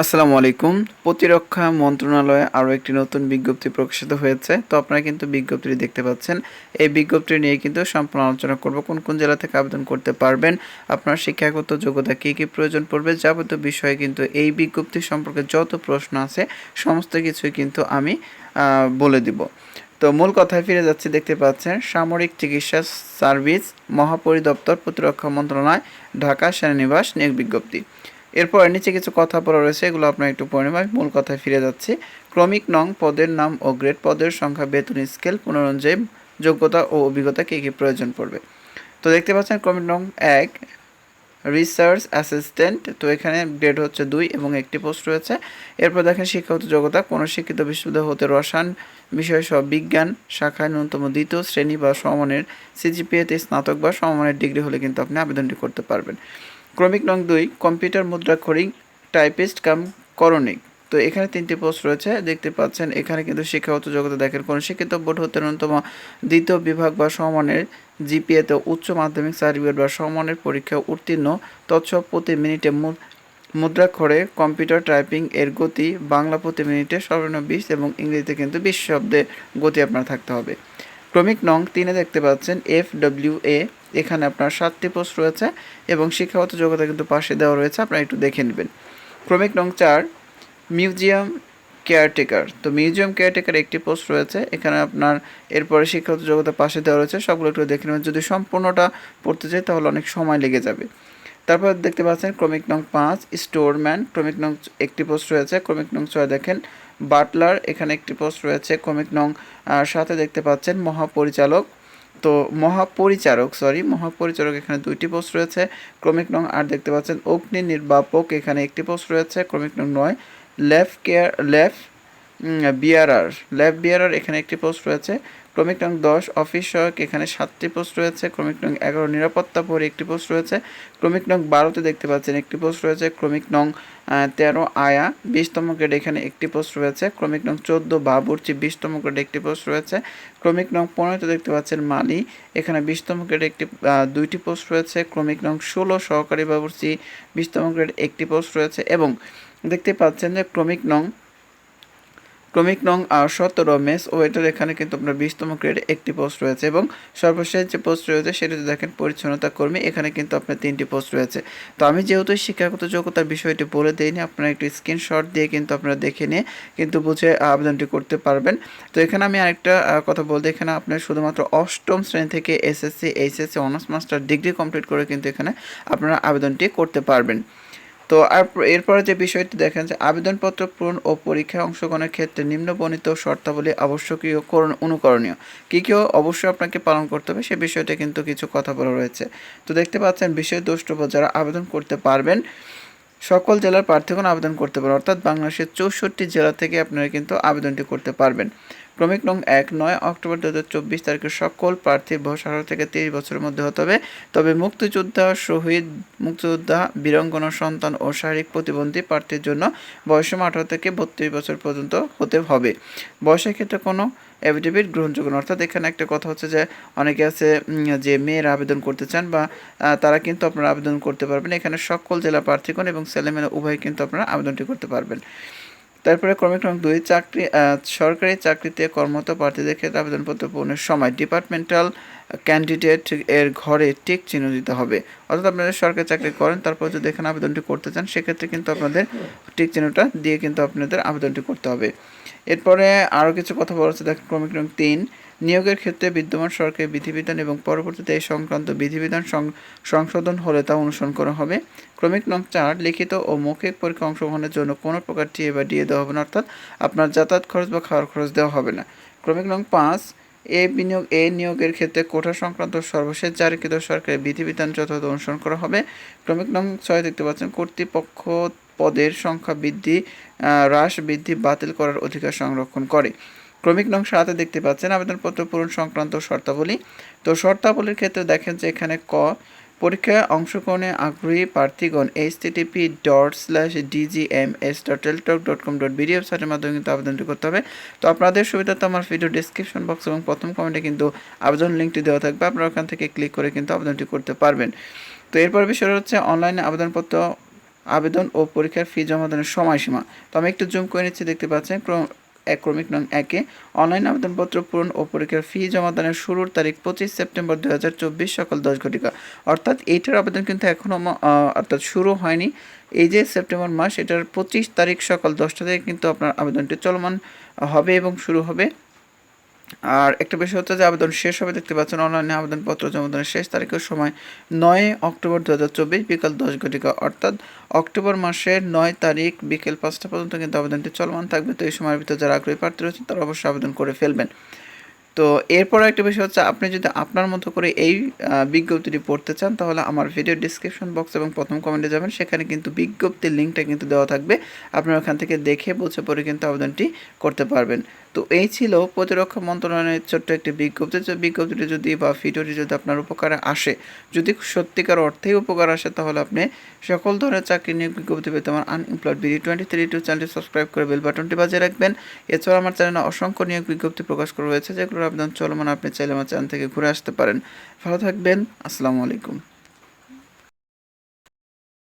আসসালামু আলাইকুম। প্রতিরক্ষা মন্ত্রণালয়ে আরও একটি নতুন বিজ্ঞপ্তি প্রকাশিত হয়েছে। তো আপনারা কিন্তু বিজ্ঞপ্তিটি দেখতে পাচ্ছেন। এই বিজ্ঞপ্তি নিয়ে কিন্তু সম্পূর্ণ আলোচনা করব। কোন কোন জেলা থেকে আবেদন করতে পারবেন, আপনার শিক্ষাগত যোগ্যতা কী কী প্রয়োজন পড়বে যাবতীয় বিষয়ে কিন্তু এই বিজ্ঞপ্তি সম্পর্কে যত প্রশ্ন আছে, সমস্ত কিছুই কিন্তু আমি বলে দিব। তো মূল কথায় ফিরে যাচ্ছি। দেখতে পাচ্ছেন, সামরিক চিকিৎসা সার্ভিস মহাপরিদপ্তর প্রতিরক্ষা মন্ত্রণালয়, ঢাকা সেনানিবাস নিয়োগ বিজ্ঞপ্তি। এরপর নিচে কিছু কথা বলা রয়েছে, এগুলো আপনার একটু পড়ে মূল কথায় ফিরে যাচ্ছি। ক্রমিক নং পদের নাম ও গ্রেড পদের সংখ্যা, বেতন, স্কেল পুনরঞ্জয় যোগ্যতা ও অভিজ্ঞতা কী কী প্রয়োজন পড়বে। তো দেখতে পাচ্ছেন ক্রমিক নং এক রিসার্চ অ্যাসিস্ট্যান্ট তো এখানে গ্রেড হচ্ছে দুই এবং একটি পোস্ট রয়েছে। এরপর দেখেন শিক্ষাগত যোগ্যতা, কোনো শিক্ষিত বিশ্ববিদ্যালয় হতে রসায়ন বিষয় সহ বিজ্ঞান শাখায় ন্যূনতম দ্বিতীয় শ্রেণি বা সমমানের সিজিপিএতে স্নাতক বা সমমানের ডিগ্রি হলে কিন্তু আপনি আবেদনটি করতে পারবেন। ক্রমিক নং দুই, কম্পিউটার মুদ্রাক্ষরিক টাইপিস্ট কাম করণিক। তো এখানে তিনটি পোস্ট রয়েছে, দেখতে পাচ্ছেন এখানে কিন্তু শিক্ষাগত জগতে দেখেন কোনো শিক্ষিত বোর্ড হতে ন্যূনতম দ্বিতীয় বিভাগ বা সমমানের জিপিএতে উচ্চ মাধ্যমিক সার্টিফিকেট বা সমমানের পরীক্ষা উত্তীর্ণ, তৎসব প্রতি মিনিটে মুদ্রাক্ষরে কম্পিউটার টাইপিং এর গতি বাংলা প্রতি মিনিটে সর্বনিম্ন বিশ এবং ইংরেজিতে কিন্তু বিশ শব্দের গতি আপনার থাকতে হবে। ক্রমিক নং তিনে দেখতে পাচ্ছেন এফ ডব্লিউ এ এখানে আপনার সাতটি পোস্ট রয়েছে এবং শিক্ষাগত যোগ্যতা কিন্তু পাশে দেওয়া রয়েছে, আপনারা একটু দেখে নেবেন। ক্রমিক নং চার মিউজিয়াম কেয়ারটেকার তো মিউজিয়াম কেয়ারটেকার একটি পোস্ট রয়েছে, এখানে আপনার এরপরে শিক্ষাগত যোগ্যতা পাশে দেওয়া রয়েছে, সবগুলো একটু দেখে নেবেন। যদি সম্পূর্ণটা পড়তে চাই, তাহলে অনেক সময় লেগে যাবে। তারপর দেখতে পাচ্ছেন ক্রমিক নং পাঁচ স্টোরম্যান ক্রমিক নং একটি পোস্ট রয়েছে, ক্রমিক নং ছয় দেখেন বাটলার এখানে একটি পোস্ট রয়েছে, ক্রমিক নং সাথে দেখতে পাচ্ছেন মহাপরিচালক। তো মহাপরিচারক সরি মহাপরিচারক এখানে দুইটি পোস্ট রয়েছে। ক্রমিক নং আর দেখতে পাচ্ছেন। অগ্নি নির্বাপক এখানে একটি পোস্ট রয়েছে। ক্রমিক নং নয় লেফ কেয়ার লেফ বিয়ারার লেফ বিয়ারার এখানে একটি পোস্ট রয়েছে। ক্রমিক নং দশ, অফিস সহায়ক, এখানে সাতটি পোস্ট রয়েছে। ক্রমিক নং এগারো, নিরাপত্তা পরে একটি পোস্ট রয়েছে। ক্রমিক নং বারোতে দেখতে পাচ্ছেন, একটি পোস্ট রয়েছে। ক্রমিক নং তেরো, আয়া, বিশতম গ্রেড, এখানে একটি পোস্ট রয়েছে। ক্রমিক নং চোদ্দ, বাবুর্চি, বিশতম গ্রেড, একটি পোস্ট রয়েছে। ক্রমিক নং পনেরোতে দেখতে পাচ্ছেন, মালি, এখানে বিশতম গ্রেড, একটি দুইটি পোস্ট রয়েছে। ক্রমিক নং ষোলো, সহকারী বাবুর্চি, বিশতম গ্রেড, একটি পোস্ট রয়েছে। এবং দেখতে পাচ্ছেন যে ক্রমিক নং ক্রমিক নং সতেরো মেস ওয়েটার, এখানে কিন্তু আপনার বিশতম গ্রেড একটি পোস্ট রয়েছে এবং সর্বশেষ যে পোস্ট রয়েছে সেটিতে দেখেন পরিচ্ছন্নতা কর্মী, এখানে কিন্তু আপনার তিনটি পোস্ট রয়েছে। তো আমি যেহেতু শিক্ষাগত যোগ্যতার বিষয়টি বলে দিইনি, আপনারা একটি স্ক্রিনশট দিয়ে কিন্তু আপনারা দেখে নিয়ে কিন্তু বুঝে আবেদনটি করতে পারবেন। তো এখানে আমি আরেকটা কথা বলতে, এখানে আপনার শুধুমাত্র অষ্টম শ্রেণি থেকে SSC, HSC, honours master degree complete করে কিন্তু এখানে আপনারা আবেদনটি করতে পারবেন। তো আর এরপরে যে বিষয়টি দেখেন যে আবেদনপত্র পূরণ ও পরীক্ষায় অংশগ্রহণের ক্ষেত্রে নিম্নবর্ণিত শর্তাবলী আবশ্যকীয় করণ- অনুকরণীয়। কী কী অবশ্যই আপনাকে পালন করতে হবে সে বিষয়টা কিন্তু কিছু কথা বলা রয়েছে। তো দেখতে পাচ্ছেন বিষয় দ্রষ্টব্য যারা আবেদন করতে পারবেন সকল জেলার প্রার্থীগণ আবেদন করতে পারেন অর্থাৎ বাংলাদেশের চৌষট্টি জেলা থেকে আপনারা কিন্তু আবেদনটি করতে পারবেন। ক্রমিক নং এক, নয় অক্টোবর দু হাজার চব্বিশ তারিখে সকল প্রার্থী বয়স আঠারো থেকে তিরিশ বছরের মধ্যে হতে হবে। তবে মুক্তিযোদ্ধা, শহীদ, মুক্তিযোদ্ধা, বীরাঙ্গনা সন্তান ও শারীরিক প্রতিবন্ধী প্রার্থীর জন্য বয়সসীমা আঠারো থেকে বত্রিশ বছর পর্যন্ত হতে হবে। বয়সের ক্ষেত্রে কোনো অ্যাফিডেভিট গ্রহণযোগ্য। অর্থাৎ এখানে একটা কথা হচ্ছে যে, অনেকে আছে যে মেয়েরা আবেদন করতে চান বা তারা কিন্তু আপনারা আবেদন করতে পারবেন। এখানে সকল জেলা প্রার্থীগণ এবং ছেলেমেয়ে উভয় কিন্তু আপনারা আবেদনটি করতে পারবেন। তারপরে ক্রমিক নং দুই, চাকরি সরকারি চাকরিতে কর্মরত প্রার্থীদের ক্ষেত্রে আবেদনপত্র পূরণের সময় ডিপার্টমেন্টাল ক্যান্ডিডেট এর ঘরে টিক চিহ্ন দিতে হবে। অর্থাৎ আপনারা সরকারি চাকরি করেন, তারপর যদি এখানে আবেদনটি করতে চান, সেক্ষেত্রে কিন্তু আপনাদের টিক চিহ্নটা দিয়ে কিন্তু আপনাদের আবেদনটি করতে হবে। এরপরে আরও কিছু কথা বলা হচ্ছে। দেখেন, ক্রমিক নং তিন। নিয়োগের ক্ষেত্রে বিদ্যমান সরকারি বিধিবিধান এবং পরবর্তীতে এই সংক্রান্ত বিধিবিধান সংশোধন হলে তা অনুসরণ করা হবে। ক্রমিক নং চার, লিখিত ও মৌখিক পরীক্ষা অংশগ্রহণের জন্য কোনো প্রকার টিএ বা ডিএ দেওয়া হবে না, অর্থাৎ আপনার যাতায়াত খরচ বা খাওয়ার খরচ দেওয়া হবে না। ক্রমিক নং পাঁচ, এ বিনিয়োগ, এ নিয়োগের ক্ষেত্রে কোঠা সংক্রান্ত সর্বশেষ জারিকৃত সরকারি বিধিবিধান যথাযথ অনুসরণ করা হবে। ক্রমিক নং ছয় দেখতে পাচ্ছেন, কর্তৃপক্ষ পদের সংখ্যা বৃদ্ধি হ্রাস বৃদ্ধি বাতিল করার অধিকার সংরক্ষণ করে। ক্রমিক নং সাথে দেখতে পাচ্ছেন, আবেদনপত্র পূরণ সংক্রান্ত শর্তাবলী। তো শর্তাবলীর ক্ষেত্রে দেখেন যে এখানে ক, পরীক্ষায় অংশগ্রহণে আগ্রহী প্রার্থীগণ H TTP dot slash DGM S dot Teletalk dot com dot BD ওয়েবসাইটের মাধ্যমে কিন্তু আবেদনটি করতে হবে। তো আপনাদের সুবিধা তো আমার ভিডিও ডিসক্রিপশন বক্স এবং প্রথম কমেন্টে কিন্তু আবেদন লিঙ্কটি দেওয়া থাকবে। আপনারা ওখান থেকে ক্লিক করে কিন্তু আবেদনটি করতে পারবেন। তো এরপর বিষয় হচ্ছে অনলাইনে আবেদনপত্র আবেদন ও পরীক্ষার ফি জমা জমাদানের সময়সীমা। তো আমি একটু জুম করে নিচ্ছি, দেখতে পাচ্ছেন এক ক্রমিক নং একে। অনলাইন আবেদনপত্র পূরণ ও পরীক্ষার ফি জমা জমাদানের শুরুর তারিখ পঁচিশ সেপ্টেম্বর দু চব্বিশ সকাল দশ ঘটিকা। অর্থাৎ এইটার আবেদন কিন্তু এখনও অর্থাৎ শুরু হয়নি। এই যে সেপ্টেম্বর মাস, এটার পঁচিশ তারিখ সকাল দশটা থেকে কিন্তু আপনার আবেদনটি চলমান হবে এবং শুরু হবে। আর একটা বিষয় হচ্ছে যে আবেদন শেষ হবে, দেখতে পাচ্ছেন অনলাইনে আবেদনপত্র জমাদানের শেষ তারিখের সময় নয় অক্টোবর দু হাজার চব্বিশ বিকাল দশ ঘটিকা, অর্থাৎ অক্টোবর মাসের নয় তারিখ বিকেল পাঁচটা পর্যন্ত কিন্তু আবেদনটি চলমান থাকবে। তো এই সময়ের ভিতরে যারা আগ্রহী প্রার্থী রয়েছেন, তারা অবশ্যই আবেদন করে ফেলবেন। তো এরপর একটা বিষয় হচ্ছে, আপনি যদি আপনার মতো করে এই বিজ্ঞপ্তিটি পড়তে চান, তাহলে আমার ভিডিও ডিসক্রিপশন বক্স এবং প্রথম কমেন্টে যাবেন। সেখানে কিন্তু বিজ্ঞপ্তির লিঙ্কটা কিন্তু দেওয়া থাকবে। আপনারা ওখান থেকে দেখে বুঝে পড়ে কিন্তু আবেদনটি করতে পারবেন। তো এই ছিল প্রতিরক্ষা মন্ত্রণালয়ের ছোট্ট একটি বিজ্ঞপ্তি। যে বিজ্ঞপ্তিটি যদি বা ভিডিওটি যদি আপনার উপকারে আসে, যদি সত্যিকার অর্থেই উপকার আসে, তাহলে আপনি সকল ধরনের চাকরি নিয়োগ বিজ্ঞপ্তি পেতে আমার unemployed BD twenty three two চ্যানেলটি সাবস্ক্রাইব করে বেল বাটনটি বাজিয়ে রাখবেন। এছাড়া আমার চ্যানেলে অসংখ্য নিয়োগ বিজ্ঞপ্তি প্রকাশ করা রয়েছে যেগুলোর আবেদন চলমান আপনি চাইলে আমার চ্যানেল থেকে ঘুরে আসতে পারেন। ভালো থাকবেন, আসসালামু আলাইকুম।